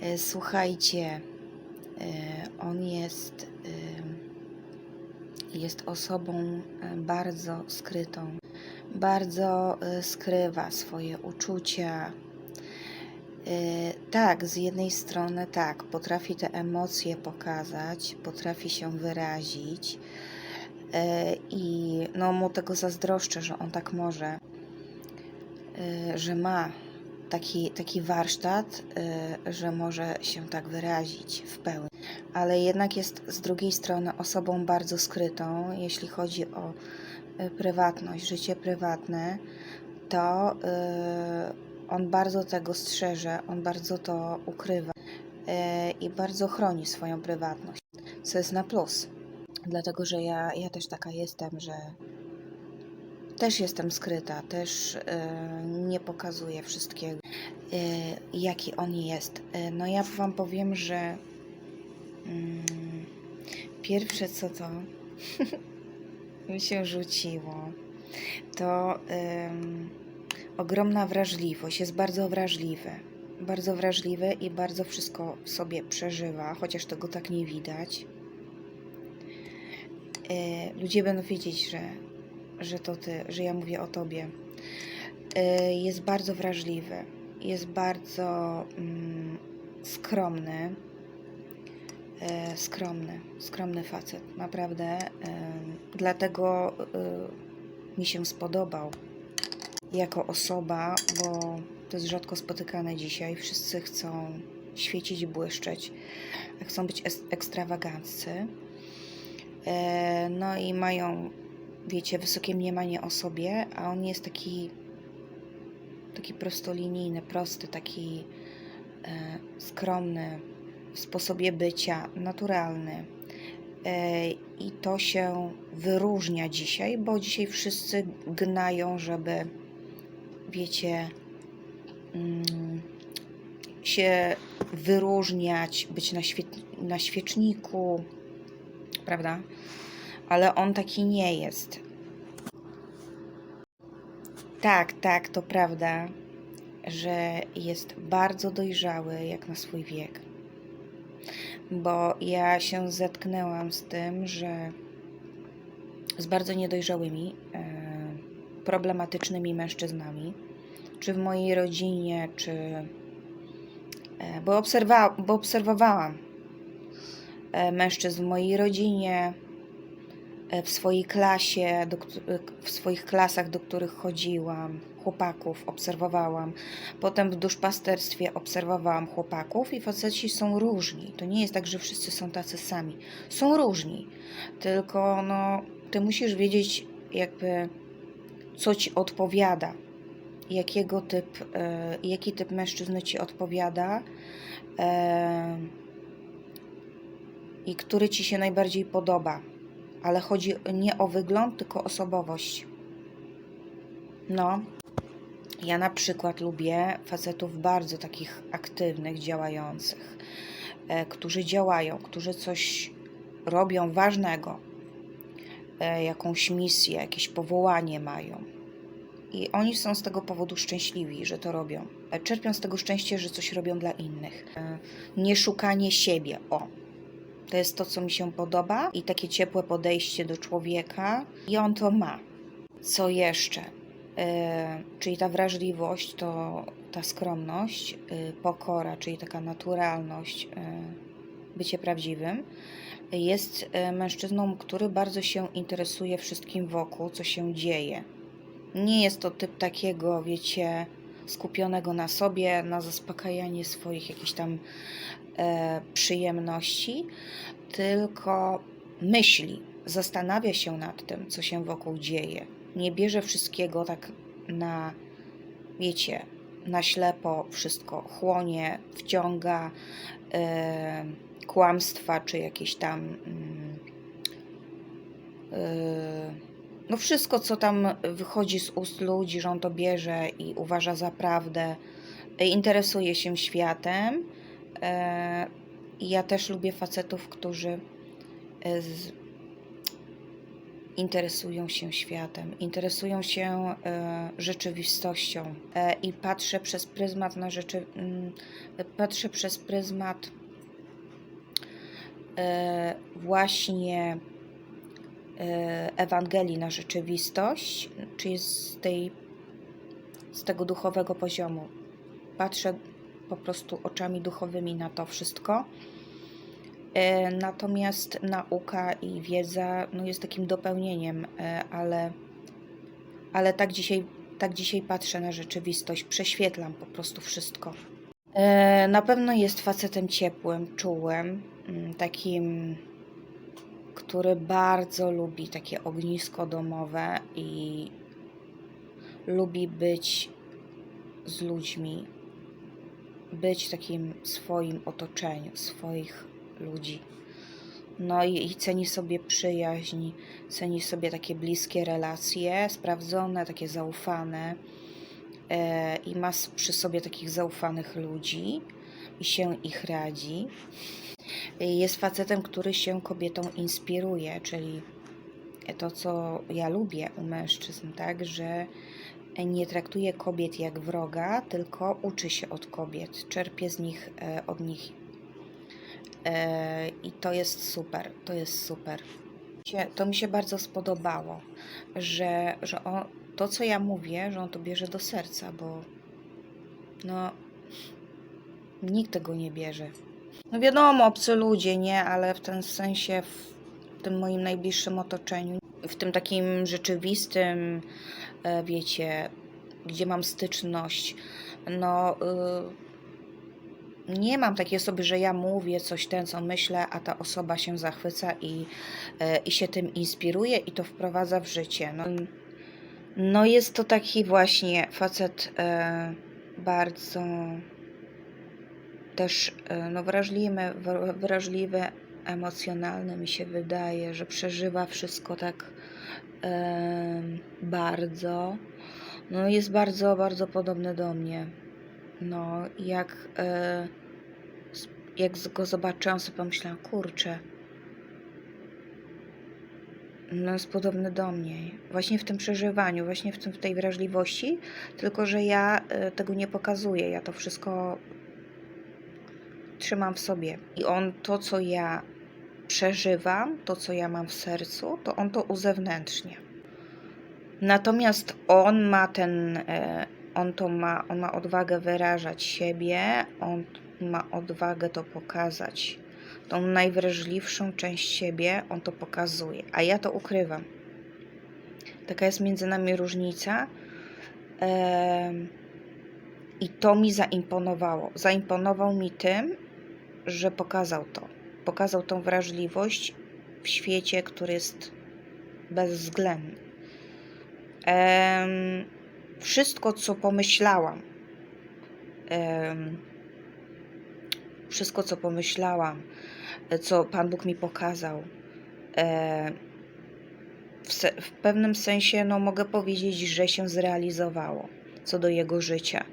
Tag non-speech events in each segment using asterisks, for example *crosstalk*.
E, Słuchajcie, e, on jest, e, jest osobą bardzo skrytą. Bardzo skrywa swoje uczucia. Tak, z jednej strony tak, potrafi te emocje pokazać, potrafi się wyrazić i no mu tego zazdroszczę, że on tak może, że ma taki, taki warsztat, y, że może się tak wyrazić w pełni. Ale jednak jest z drugiej strony osobą bardzo skrytą, jeśli chodzi o y, prywatność, życie prywatne, to y, on bardzo tego strzeże, on bardzo to ukrywa i bardzo chroni swoją prywatność, co jest na plus. Dlatego, że ja, ja też taka jestem, że też jestem skryta, też e, nie pokazuję wszystkiego, e, jaki on jest. E, no ja Wam powiem, że mm, pierwsze co to *laughs* mi się rzuciło, to ogromna wrażliwość. Jest bardzo wrażliwy. Bardzo wrażliwy i bardzo wszystko sobie przeżywa, chociaż tego tak nie widać. Ludzie będą wiedzieć, że że to ty, że ja mówię o tobie. Y, Jest bardzo wrażliwy, jest bardzo mm, skromny. E, Skromny, skromny facet, naprawdę. y, Dlatego y, mi się spodobał jako osoba, bo to jest rzadko spotykane dzisiaj. Wszyscy chcą świecić błyszczeć, chcą być ekstrawaganccy. No i mają wiecie, wysokie mniemanie o sobie, a on jest taki taki prostolinijny, prosty, taki e, skromny w sposobie bycia, naturalny. E, I to się wyróżnia dzisiaj, bo dzisiaj wszyscy gnają, żeby, wiecie, mm, się wyróżniać, być na, świe- na świeczniku, prawda? Ale on taki nie jest. Tak, tak, to prawda, że jest bardzo dojrzały jak na swój wiek. Bo ja się zetknęłam z tym, że z bardzo niedojrzałymi, e, problematycznymi mężczyznami, czy w mojej rodzinie, czy. E, bo, obserwa- bo obserwowałam e, mężczyzn w mojej rodzinie, w swojej klasie, do, e, w swoich klasach, do których chodziłam, chłopaków obserwowałam. Potem w duszpasterstwie obserwowałam chłopaków i faceci są różni. To nie jest tak, że wszyscy są tacy sami. Są różni, tylko no, ty musisz wiedzieć jakby co ci odpowiada. Jakiego typ, e, jaki typ mężczyzny ci odpowiada e, i który ci się najbardziej podoba ale chodzi nie o wygląd, tylko osobowość. No, ja na przykład lubię facetów bardzo takich aktywnych, działających, e, którzy działają, którzy coś robią ważnego, e, jakąś misję, jakieś powołanie mają. I oni są z tego powodu szczęśliwi, że to robią. E, Czerpią z tego szczęście, że coś robią dla innych. Nie szukanie siebie. O, to jest to, co mi się podoba i takie ciepłe podejście do człowieka. I on to ma. Co jeszcze? E, czyli ta wrażliwość, to ta skromność, e, pokora, czyli taka naturalność, e, bycie prawdziwym. Jest mężczyzną, który bardzo się interesuje wszystkim wokół, co się dzieje. Nie jest to typ takiego, wiecie, skupionego na sobie, na zaspokajanie swoich jakichś tam e, przyjemności, tylko myśli, zastanawia się nad tym, co się wokół dzieje. Nie bierze wszystkiego tak na, wiecie, na ślepo, wszystko chłonie, wciąga e, kłamstwa, czy jakieś tam. Mm, e, no wszystko, co tam wychodzi z ust ludzi, że on to bierze i uważa za prawdę, e, interesuje się światem. E, ja też lubię facetów, którzy e, interesują się światem, interesują się rzeczywistością i patrzę przez pryzmat na rzeczy, mm, patrzę przez pryzmat właśnie Ewangelii na rzeczywistość, czyli z, tej, z tego duchowego poziomu. Patrzę po prostu oczami duchowymi na to wszystko. E, Natomiast nauka i wiedza no, jest takim dopełnieniem, e, ale, ale tak, dzisiaj, tak dzisiaj patrzę na rzeczywistość, prześwietlam po prostu wszystko. E, Na pewno jest facetem ciepłym, czułym, mm, takim, który bardzo lubi takie ognisko domowe i lubi być z ludźmi, być w takim swoim otoczeniu, swoich ludzi. No i, i ceni sobie przyjaźń, ceni sobie takie bliskie relacje, sprawdzone, takie zaufane e, i ma przy sobie takich zaufanych ludzi i się ich radzi. Jest facetem, który się kobietą inspiruje, czyli to, co ja lubię u mężczyzn, tak, że nie traktuje kobiet jak wroga, tylko uczy się od kobiet, czerpie z nich, e, od nich E, I to jest super, to jest super. To mi się bardzo spodobało, że, że on, to, co ja mówię, że on to bierze do serca, bo no, nikt tego nie bierze. No wiadomo, obcy ludzie, nie, ale w tym sensie, w tym moim najbliższym otoczeniu, w tym takim rzeczywistym, e, wiecie, gdzie mam styczność, no. y, nie mam takiej osoby, że ja mówię coś ten, co myślę, a ta osoba się zachwyca i, e, i się tym inspiruje i to wprowadza w życie. No, no jest to taki właśnie facet e, bardzo też e, no, wrażliwy, wra- wrażliwy, emocjonalny mi się wydaje, że przeżywa wszystko tak e, bardzo. No jest bardzo, bardzo podobny do mnie. No, jak, e, jak go zobaczyłam, sobie pomyślałam, kurczę, no jest podobny do mnie. Właśnie w tym przeżywaniu, właśnie w, tym, w tej wrażliwości, tylko że ja e, tego nie pokazuję. Ja to wszystko trzymam w sobie. I on to, co ja przeżywam, to, co ja mam w sercu, to on to uzewnętrznia. Natomiast on ma ten, e, on to ma, on ma odwagę wyrażać siebie, on ma odwagę to pokazać. Tą najwrażliwszą część siebie on to pokazuje, a ja to ukrywam. Taka jest między nami różnica. Em, I to mi zaimponowało. Zaimponował mi tym, że pokazał to. Pokazał tą wrażliwość w świecie, który jest bezwzględny. Em, wszystko, co pomyślałam, em, wszystko, co pomyślałam, co Pan Bóg mi pokazał, e, w, se, w pewnym sensie no, mogę powiedzieć, że się zrealizowało co do jego życia.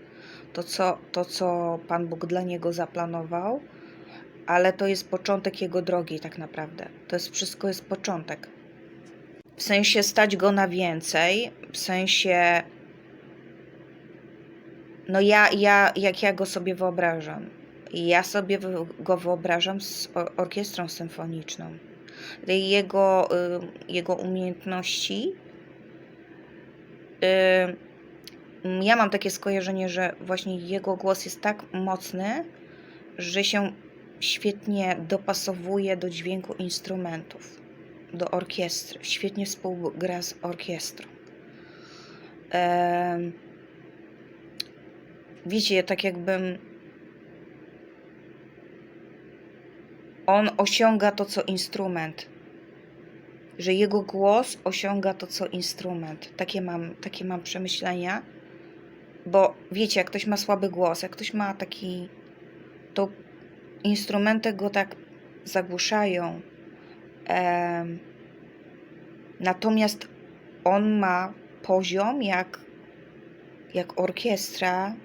To co, to, co Pan Bóg dla niego zaplanował, ale to jest początek jego drogi, tak naprawdę. To jest wszystko jest początek. W sensie stać go na więcej, w sensie. No ja, ja, jak ja go sobie wyobrażam. Ja sobie go wyobrażam z orkiestrą symfoniczną. Jego, y, jego umiejętności. y, Ja mam takie skojarzenie, że właśnie jego głos jest tak mocny, że się świetnie dopasowuje do dźwięku instrumentów, do orkiestry. Świetnie współgra z orkiestrą. Wiecie, tak jakbym on osiąga to, co instrument. Że jego głos osiąga to, co instrument. Takie mam, takie mam przemyślenia. Bo wiecie, jak ktoś ma słaby głos, jak ktoś ma taki. to instrumenty go tak zagłuszają. Natomiast on ma poziom jak, jak orkiestra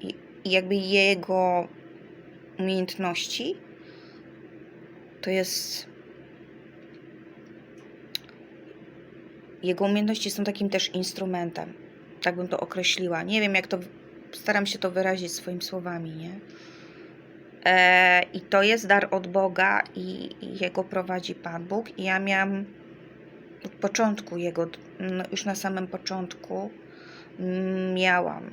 i, i jakby jego umiejętności to jest jego umiejętności są takim też instrumentem. Tak bym to określiła. Nie wiem, jak to. Staram się to wyrazić swoimi słowami, nie? E, I to jest dar od Boga, i, jego prowadzi Pan Bóg. I ja miałam od początku jego, no już na samym początku, mm, miałam.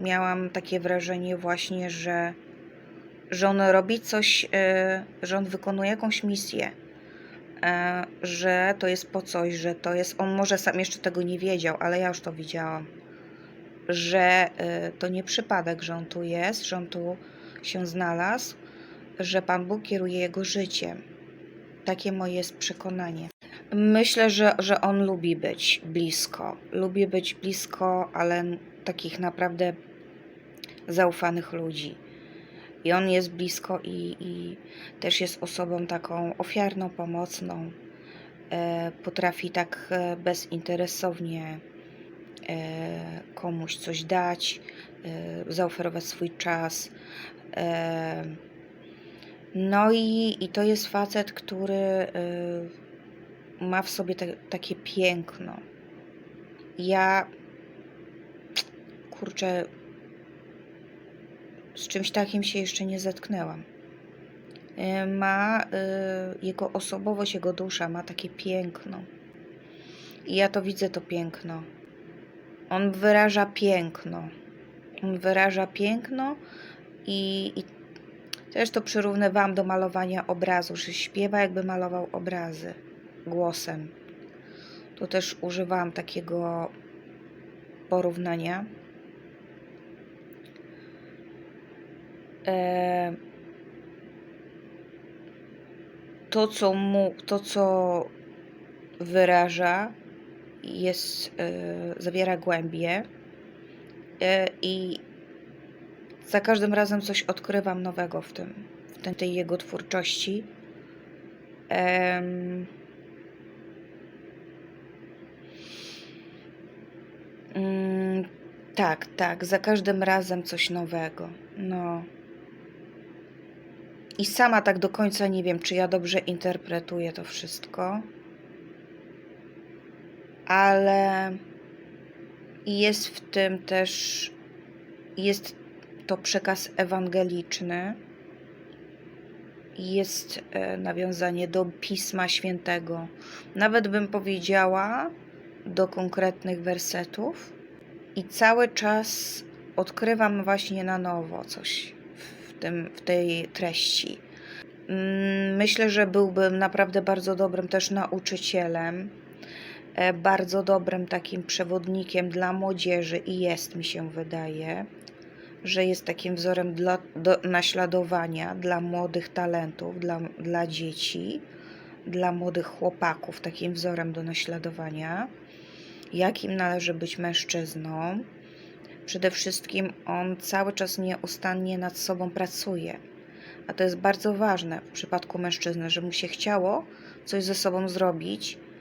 Miałam takie wrażenie, właśnie, że, że on robi coś, e, że on wykonuje jakąś misję e, że to jest po coś, że to jest. On może sam jeszcze tego nie wiedział, ale ja już to widziałam. Że to nie przypadek, że on tu jest, że on tu się znalazł, że Pan Bóg kieruje jego życiem. Takie moje jest przekonanie. Myślę, że, że on lubi być blisko. Lubi być blisko, ale takich naprawdę zaufanych ludzi. I on jest blisko i, i też jest osobą taką ofiarną, pomocną. E, potrafi tak e, bezinteresownie komuś coś dać, e, zaoferować swój czas. E, no i, i to jest facet, który e, ma w sobie te, takie piękno. Ja kurczę, z czymś takim się jeszcze nie zetknęłam. E, Ma jego osobowość, jego dusza ma takie piękno. I ja to widzę, to piękno. On wyraża piękno. On wyraża piękno i, i też to przyrównywałam do malowania obrazu, że śpiewa jakby malował obrazy głosem. Tu też używałam takiego porównania. E, to, co mu, to, co wyraża, jest, e, zawiera głębie e, i za każdym razem coś odkrywam nowego w tym, w tej, jego twórczości. Mm, tak, tak, za każdym razem coś nowego. No. I sama tak do końca nie wiem, czy ja dobrze interpretuję to wszystko. Ale jest w tym też jest to przekaz ewangeliczny. Jest e, nawiązanie do Pisma Świętego. Nawet bym powiedziała do konkretnych wersetów. I cały czas odkrywam właśnie na nowo coś w, tym, w tej treści. Mm, Myślę, że byłbym naprawdę bardzo dobrym też nauczycielem, bardzo dobrym takim przewodnikiem dla młodzieży i jest, mi się wydaje, że jest takim wzorem dla, do naśladowania dla młodych talentów, dla, dla dzieci, dla młodych chłopaków, takim wzorem do naśladowania, jakim należy być mężczyzną. Przede wszystkim on cały czas nieustannie nad sobą pracuje. A to jest bardzo ważne w przypadku mężczyzny, że mu się chciało coś ze sobą zrobić e,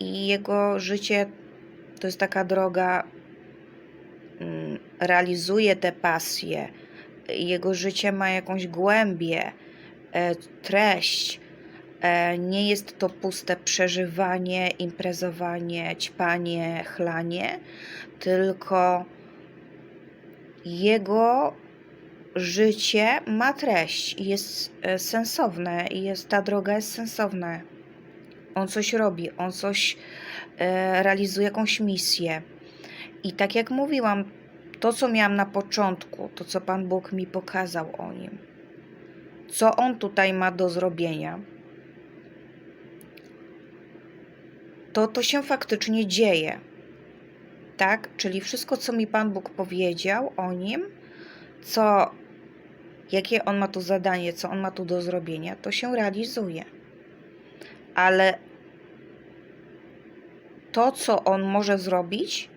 i jego życie to jest taka droga, mm, realizuje te pasje. Jego życie ma jakąś głębię, e, treść. E, Nie jest to puste przeżywanie, imprezowanie, ćpanie, chlanie, tylko jego życie ma treść jest e, sensowne i jest, ta droga jest sensowna. On coś robi, on coś e, realizuje, jakąś misję. I tak jak mówiłam, to co miałam na początku, to co Pan Bóg mi pokazał o nim, co on tutaj ma do zrobienia, to to się faktycznie dzieje. Tak? Czyli wszystko, co mi Pan Bóg powiedział o nim, co, jakie on ma tu zadanie, co on ma tu do zrobienia, to się realizuje. Ale to, co on może zrobić,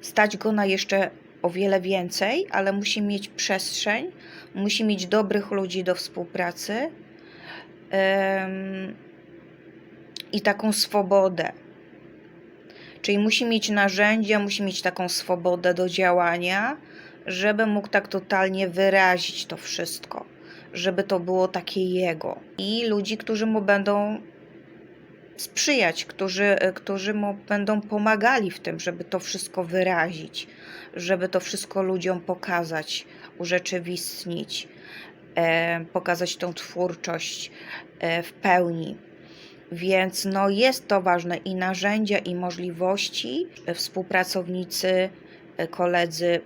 stać go na jeszcze o wiele więcej, ale musi mieć przestrzeń, musi mieć dobrych ludzi do współpracy i taką swobodę. Czyli musi mieć narzędzia, musi mieć taką swobodę do działania, żeby mógł tak totalnie wyrazić to wszystko, żeby to było takie jego. I ludzi, którzy mu będą sprzyjać, którzy, którzy mu będą pomagali w tym, żeby to wszystko wyrazić, żeby to wszystko ludziom pokazać, urzeczywistnić, e, pokazać tą twórczość e, w pełni. Więc no jest to ważne i narzędzia, i możliwości, e, współpracownicy, e, koledzy,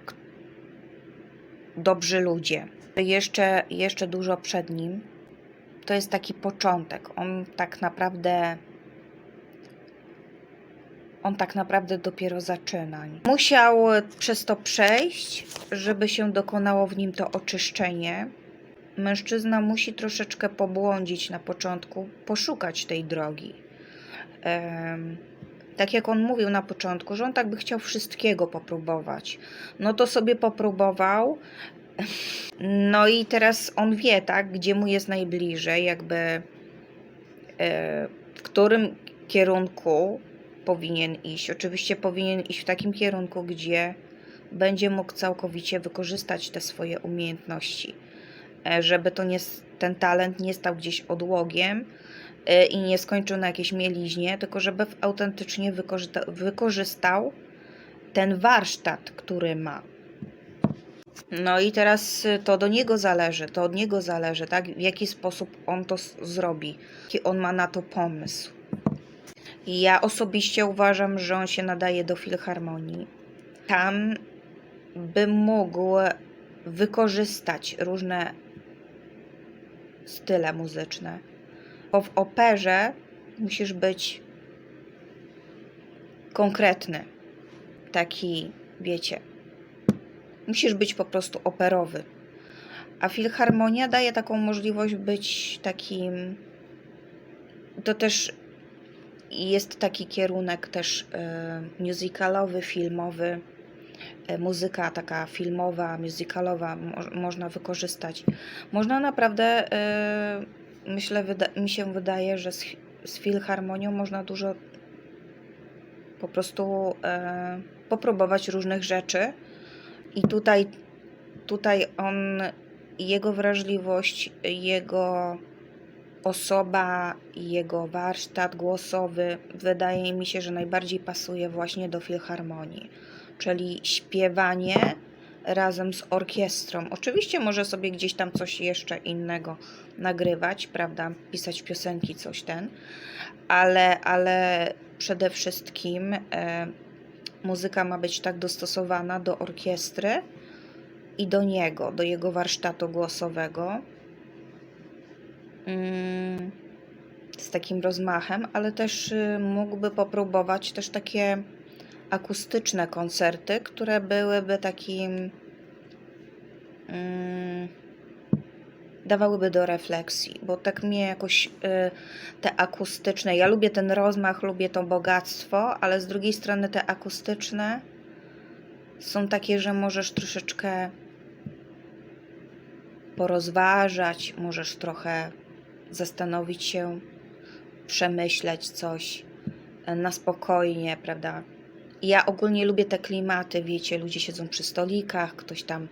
dobrzy ludzie. Jeszcze, jeszcze dużo przed nim. To jest taki początek. On tak naprawdę. On tak naprawdę dopiero zaczyna. Musiał przez to przejść, żeby się dokonało w nim to oczyszczenie. Mężczyzna musi troszeczkę pobłądzić na początku, poszukać tej drogi. Em, tak jak on mówił na początku, że on tak by chciał wszystkiego popróbować. No to sobie popróbował. No i teraz on wie, tak, gdzie mu jest najbliżej, jakby e, w którym kierunku powinien iść. Oczywiście powinien iść w takim kierunku, gdzie będzie mógł całkowicie wykorzystać te swoje umiejętności, e, żeby to nie, ten talent nie stał gdzieś odłogiem e, i nie skończył na jakiejś mieliźnie, tylko żeby autentycznie wykorzysta, wykorzystał ten warsztat, który ma. No i teraz y, to do niego zależy, to od niego zależy, tak? W jaki sposób on to zrobi, jaki on ma na to pomysł. I ja osobiście uważam, że on się nadaje do filharmonii. Tam by mógł wykorzystać różne style muzyczne. Bo w operze musisz być konkretny. Taki, wiecie, musisz być po prostu operowy. A filharmonia daje taką możliwość być takim. To też jest taki kierunek też e, musicalowy, filmowy. E, muzyka taka filmowa, musicalowa mo- można wykorzystać. Można naprawdę, e, myślę, mi się wydaje, że z, z filharmonią można dużo po prostu popróbować różnych rzeczy. I tutaj, tutaj on, jego wrażliwość, jego osoba, jego warsztat głosowy, wydaje mi się, że najbardziej pasuje właśnie do filharmonii, czyli śpiewanie razem z orkiestrą. Oczywiście może sobie gdzieś tam coś jeszcze innego nagrywać, prawda, pisać piosenki, coś ten, ale, ale przede wszystkim e, muzyka ma być tak dostosowana do orkiestry i do niego, do jego warsztatu głosowego. Mm, Z takim rozmachem, ale też y, mógłby popróbować też takie akustyczne koncerty, które byłyby takim. Dawałyby do refleksji, bo tak mnie jakoś y, te akustyczne. Ja lubię ten rozmach, lubię to bogactwo, ale z drugiej strony te akustyczne są takie, że możesz troszeczkę porozważać, możesz trochę zastanowić się, przemyśleć coś e, na spokojnie, prawda? Ja ogólnie lubię te klimaty, wiecie, ludzie siedzą przy stolikach, ktoś tam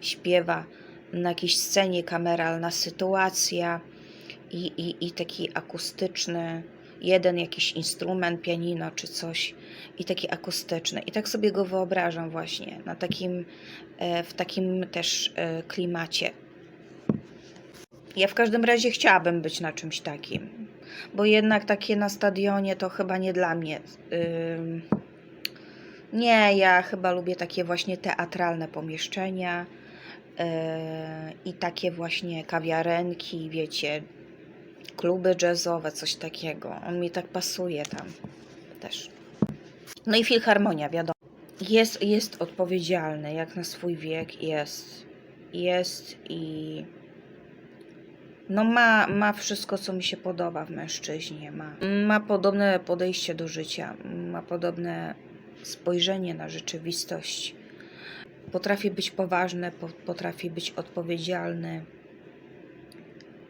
śpiewa na jakiejś scenie, kameralna sytuacja i, i, i taki akustyczny, jeden jakiś instrument, pianino czy coś i taki akustyczny. I tak sobie go wyobrażam właśnie na takim, e, w takim też e, klimacie. Ja w każdym razie chciałabym być na czymś takim, bo jednak takie na stadionie to chyba nie dla mnie. Nie, ja chyba lubię takie właśnie teatralne pomieszczenia i takie właśnie kawiarenki, wiecie, kluby jazzowe, coś takiego. On mi tak pasuje tam też. No i filharmonia, wiadomo. Jest, jest odpowiedzialny, jak na swój wiek jest. Jest i no ma, ma wszystko, co mi się podoba w mężczyźnie. Ma, ma podobne podejście do życia, ma podobne spojrzenie na rzeczywistość. Potrafi być poważny, po, potrafi być odpowiedzialny.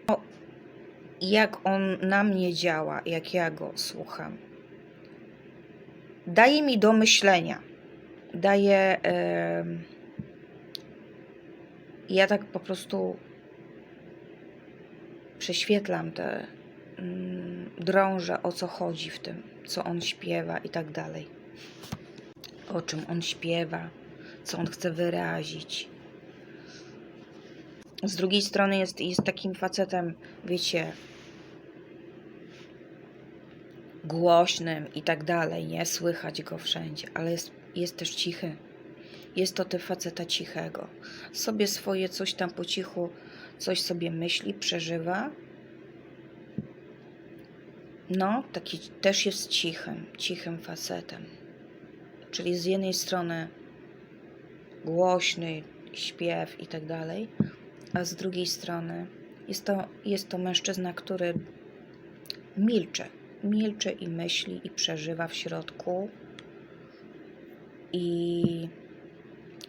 No, jak on na mnie działa, jak ja go słucham. Daje mi do myślenia. Daje. em, ja tak po prostu prześwietlam te mm, drążę o co chodzi w tym, co on śpiewa i tak dalej. O czym on śpiewa, co on chce wyrazić. Z drugiej strony jest, jest takim facetem, wiecie, głośnym i tak dalej, nie? Słychać go wszędzie, ale jest, jest też cichy. Jest to typ faceta cichego. Sobie swoje coś tam po cichu, coś sobie myśli, przeżywa. No, taki też jest cichym, cichym facetem. Czyli z jednej strony głośny śpiew i tak dalej, a z drugiej strony jest to, jest to mężczyzna, który milczy. Milczy i myśli i przeżywa w środku i,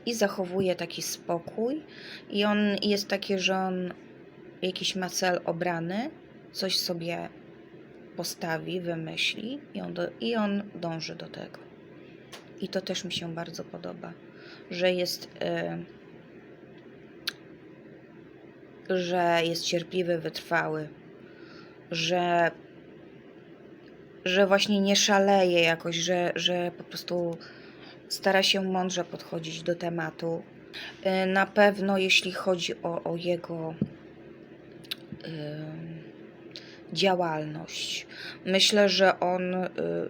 i zachowuje taki spokój. I on jest taki, że on jakiś ma cel obrany, coś sobie postawi, wymyśli i on, do, i on dąży do tego. I to też mi się bardzo podoba, że jest, y, że jest cierpliwy, wytrwały, że, że właśnie nie szaleje jakoś, że, że po prostu stara się mądrze podchodzić do tematu. Y, Na pewno, jeśli chodzi o, o jego ym, działalność, myślę, że on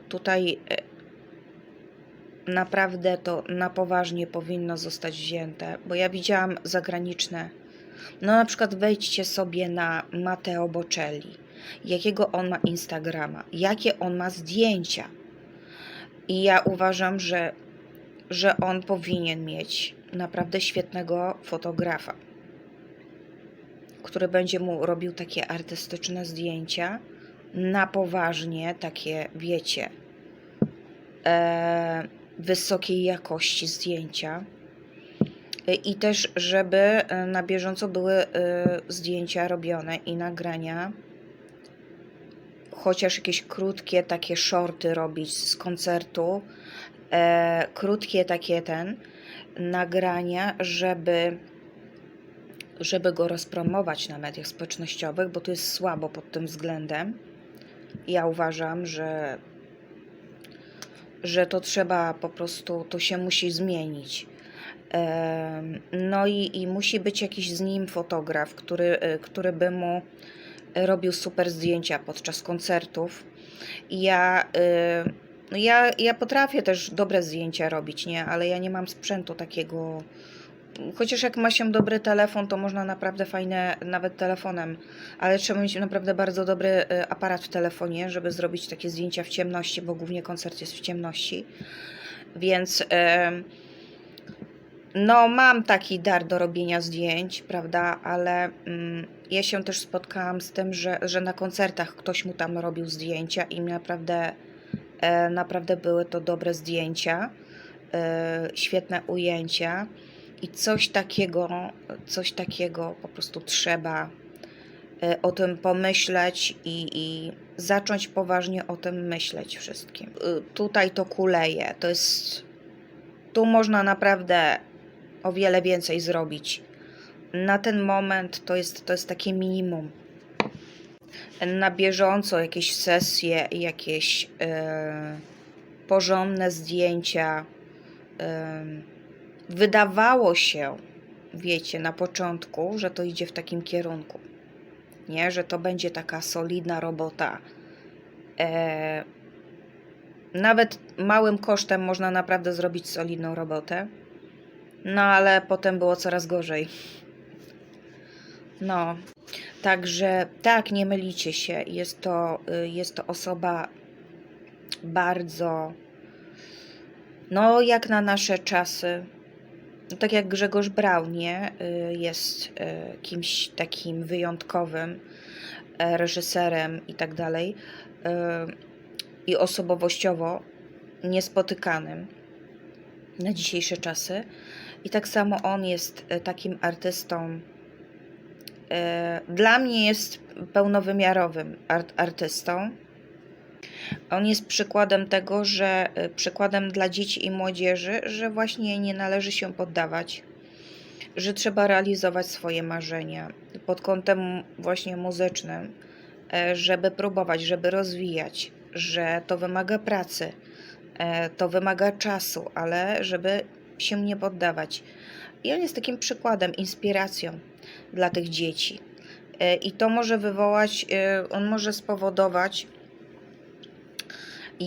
tutaj naprawdę to na poważnie powinno zostać wzięte, bo ja widziałam zagraniczne. No na przykład wejdźcie sobie na Matteo Bocelli. Jakiego on ma Instagrama, jakie on ma zdjęcia. I ja uważam, że, że on powinien mieć naprawdę świetnego fotografa, który będzie mu robił takie artystyczne zdjęcia na poważnie, takie wiecie, e, wysokiej jakości zdjęcia. I też, żeby e, na bieżąco były e, zdjęcia robione i nagrania, chociaż jakieś krótkie takie shorty robić z koncertu, e, krótkie takie ten, nagrania, żeby, żeby go rozpromować na mediach społecznościowych, bo to jest słabo pod tym względem. Ja uważam, że że to trzeba po prostu, to się musi zmienić. No i, i musi być jakiś z nim fotograf, który, y, który by mu robił super zdjęcia podczas koncertów. Ja, no ja, ja potrafię też dobre zdjęcia robić, nie? Ale ja nie mam sprzętu takiego. Chociaż jak ma się dobry telefon, to można naprawdę fajne, nawet telefonem, ale trzeba mieć naprawdę bardzo dobry y, aparat w telefonie, żeby zrobić takie zdjęcia w ciemności, bo głównie koncert jest w ciemności. Więc y, no, mam taki dar do robienia zdjęć, prawda, ale mm, ja się też spotkałam z tym, że, że na koncertach ktoś mu tam robił zdjęcia i naprawdę, e, naprawdę były to dobre zdjęcia, e, świetne ujęcia i coś takiego, coś takiego po prostu trzeba e, o tym pomyśleć i, i zacząć poważnie o tym myśleć wszystkim. E, Tutaj to kuleje, to jest, tu można naprawdę o wiele więcej zrobić. Na ten moment to jest, to jest takie minimum. Na bieżąco jakieś sesje, jakieś e, porządne zdjęcia. E, wydawało się, wiecie, na początku, że to idzie w takim kierunku. Nie, że to będzie taka solidna robota. E, nawet małym kosztem można naprawdę zrobić solidną robotę. No, ale potem było coraz gorzej. No, także tak, nie mylicie się. Jest to, y, jest to osoba bardzo, no, jak na nasze czasy. No, tak jak Grzegorz Braun, nie? Y, Jest y, kimś takim wyjątkowym, e, reżyserem i tak dalej. y, I osobowościowo niespotykanym na dzisiejsze czasy. I tak samo on jest e, takim artystą. e, Dla mnie jest pełnowymiarowym art, artystą. On jest przykładem tego, że e, przykładem dla dzieci i młodzieży, że właśnie nie należy się poddawać, że trzeba realizować swoje marzenia pod kątem właśnie muzycznym. e, żeby próbować, żeby rozwijać, że to wymaga pracy, e, to wymaga czasu, ale żeby się nie poddawać. I on jest takim przykładem, inspiracją dla tych dzieci. E, I to może wywołać, on może spowodować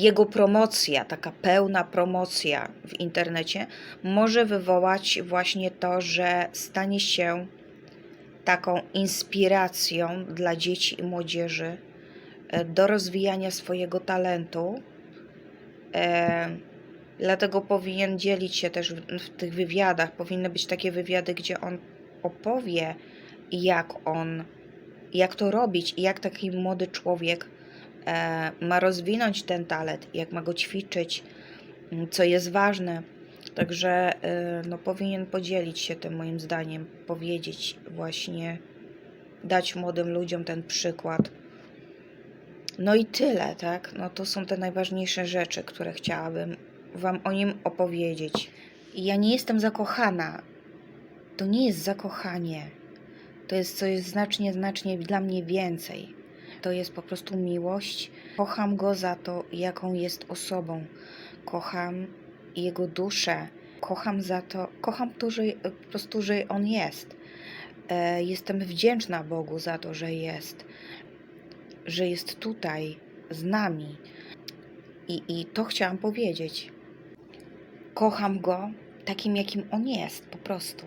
jego promocja, taka pełna promocja w internecie, może wywołać właśnie to, że stanie się taką inspiracją dla dzieci i młodzieży e, do rozwijania swojego talentu. E, Dlatego powinien dzielić się też w, w tych wywiadach. Powinny być takie wywiady, gdzie on opowie, jak on, jak to robić i jak taki młody człowiek ma rozwinąć ten talent, jak ma go ćwiczyć, m, co jest ważne. Także e, no, powinien podzielić się tym moim zdaniem, powiedzieć właśnie, dać młodym ludziom ten przykład. No i tyle, tak? No to są te najważniejsze rzeczy, które chciałabym Wam o nim opowiedzieć. Ja nie jestem zakochana. To nie jest zakochanie. To jest coś znacznie, znacznie dla mnie więcej. To jest po prostu miłość. Kocham go za to, jaką jest osobą. Kocham jego duszę. Kocham za to, kocham to, że po prostu, że on jest. E, Jestem wdzięczna Bogu za to, że jest. Że jest tutaj z nami. I, I to chciałam powiedzieć. Kocham go takim, jakim on jest, po prostu.